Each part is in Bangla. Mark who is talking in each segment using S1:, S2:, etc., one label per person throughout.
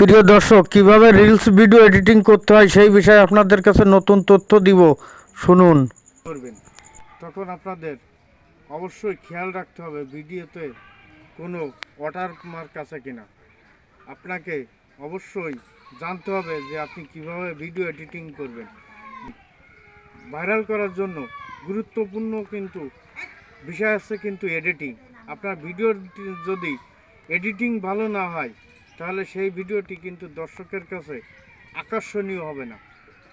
S1: প্রিয় দর্শক, কীভাবে রিলস ভিডিও এডিটিং করতে হয় সেই বিষয়ে আপনাদের কাছে নতুন তথ্য দিব। শুনুন।
S2: করবেন। তখন আপনাদের অবশ্যই খেয়াল রাখতে হবে ভিডিওতে কোনো ওয়াটার মার্ক আছে কিনা। আপনাকে অবশ্যই জানতে হবে যে আপনি কীভাবে ভিডিও এডিটিং করবেন। ভাইরাল করার জন্য গুরুত্বপূর্ণ কিন্তু বিষয় আছে কিন্তু এডিটিং আপনার ভিডিওর যদি এডিটিং ভালো না হয় তাহলে সেই ভিডিওটি কিন্তু দর্শকের কাছে আকর্ষণীয় হবে না।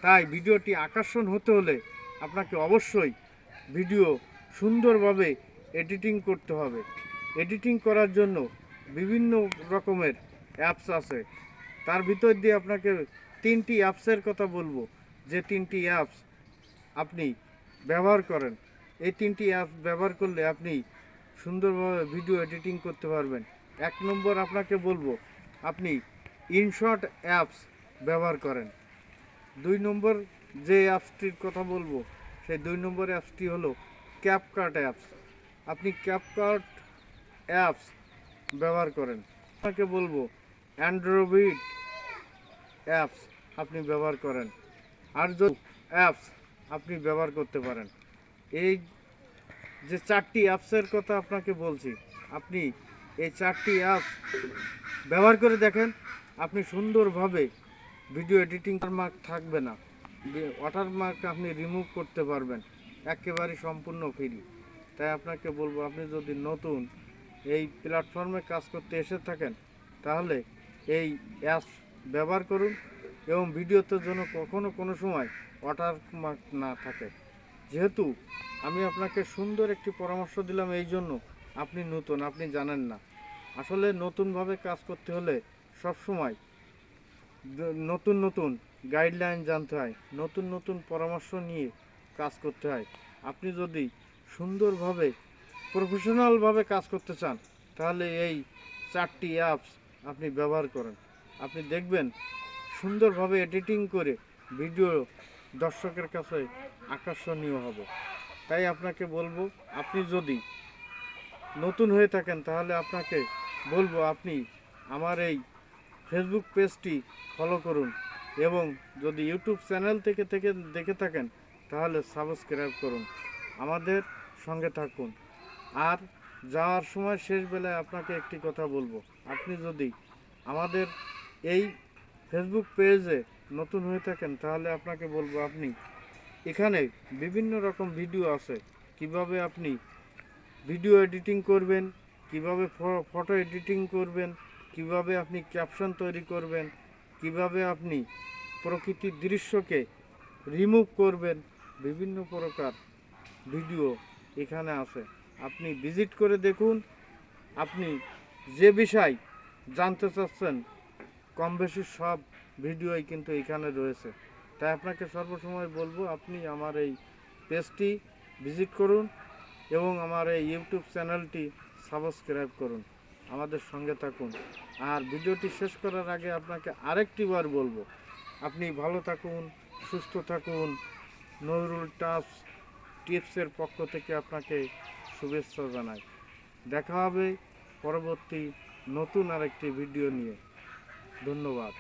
S2: তাই ভিডিওটি আকর্ষণ হতে হলে আপনাকে অবশ্যই ভিডিও সুন্দরভাবে এডিটিং করতে হবে। এডিটিং করার জন্য বিভিন্ন রকমের অ্যাপস আছে। তার ভিতর দিয়ে আপনাকে তিনটি অ্যাপসের কথা বলব। যে তিনটি অ্যাপস আপনি ব্যবহার করেন, এই তিনটি অ্যাপস ব্যবহার করলে আপনি সুন্দরভাবে ভিডিও এডিটিং করতে পারবেন। এক নম্বর আপনাকে বলব আপনি ইনশর্ট অ্যাপস ব্যবহার করেন। দুই নম্বর যে অ্যাপসটির কথা বলব, সেই দুই নম্বর অ্যাপসটি হলো ক্যাপকার্ট অ্যাপস। আপনি ক্যাপকার্ট অ্যাপস ব্যবহার করেন। আপনাকে বলব অ্যান্ড্রয়েড অ্যাপস আপনি ব্যবহার করেন। আর যদি অ্যাপস আপনি ব্যবহার করতে পারেন। এই যে চারটি অ্যাপসের কথা আপনাকে বলছি, আপনি এই চারটি অ্যাপ ব্যবহার করে দেখেন আপনি সুন্দরভাবে ভিডিও এডিটিং মার্ক থাকবে না। ওয়াটারমার্ক আপনি রিমুভ করতে পারবেন, একেবারে সম্পূর্ণ ফ্রি তাই আপনাকে বলব, আপনি যদি নতুন এই প্ল্যাটফর্মে কাজ করতে এসে থাকেন, তাহলে এই অ্যাপস ব্যবহার করুন এবং ভিডিওতে যেন কখনো কোনো সময় ওয়াটারমার্ক না থাকে। যেহেতু আমি আপনাকে সুন্দর একটি পরামর্শ দিলাম এই জন্য আপনি নতুন, আপনি জানেন না। আসলে নতুনভাবে কাজ করতে হলে সব সময় নতুন নতুন গাইডলাইন জানতে হয়, নতুন নতুন পরামর্শ নিয়ে কাজ করতে হয়। আপনি যদি সুন্দরভাবে প্রফেশনালভাবে কাজ করতে চান, তাহলে এই চারটি অ্যাপস আপনি ব্যবহার করেন। আপনি দেখবেন সুন্দরভাবে এডিটিং করে ভিডিও দর্শকের কাছে আকর্ষণীয় হবে। তাই আপনাকে বলব, আপনি যদি নতুন হয়ে থাকেন, তাহলে আপনাকে বলব আপনি আমার এই ফেসবুক পেজটি ফলো করুন এবং যদি ইউটিউব চ্যানেল থেকে থেকে দেখে থাকেন, তাহলে সাবস্ক্রাইব করুন। আমাদের সঙ্গে থাকুন। আর যাওয়ার সময় শেষ বেলায় আপনাকে একটি কথা বলব। আপনি যদি আমাদের এই ফেসবুক পেজে নতুন হয়ে থাকেন, তাহলে আপনাকে বলব আপনি এখানে বিভিন্ন রকম ভিডিও আছে। কীভাবে আপনি ভিডিও এডিটিং করবেন, কীভাবে ফটো এডিটিং করবেন, কীভাবে আপনি ক্যাপশন তৈরি করবেন, কীভাবে আপনি প্রকৃতির দৃশ্যকে রিমুভ করবেন, বিভিন্ন প্রকার ভিডিও এখানে আছে। আপনি ভিজিট করে দেখুন, আপনি যে বিষয় জানতে চাচ্ছেন, কম বেশি সব ভিডিওই কিন্তু এখানে রয়েছে। তাই আপনাকে সর্বসময় বলব, আপনি আমার এই পেজটি ভিজিট করুন এবং আমার এই ইউটিউব চ্যানেলটি সাবস্ক্রাইব করুন, আমাদের সঙ্গে থাকুন। আর ভিডিওটি শেষ করার আগে আপনাকে আরেকটি বার বলব, আপনি ভালো থাকুন, সুস্থ থাকুন। নজরুল টাচ টিপসের পক্ষ থেকে আপনাকে শুভেচ্ছা জানাই। দেখা হবে পরবর্তী নতুন আরেকটি ভিডিও নিয়ে। ধন্যবাদ।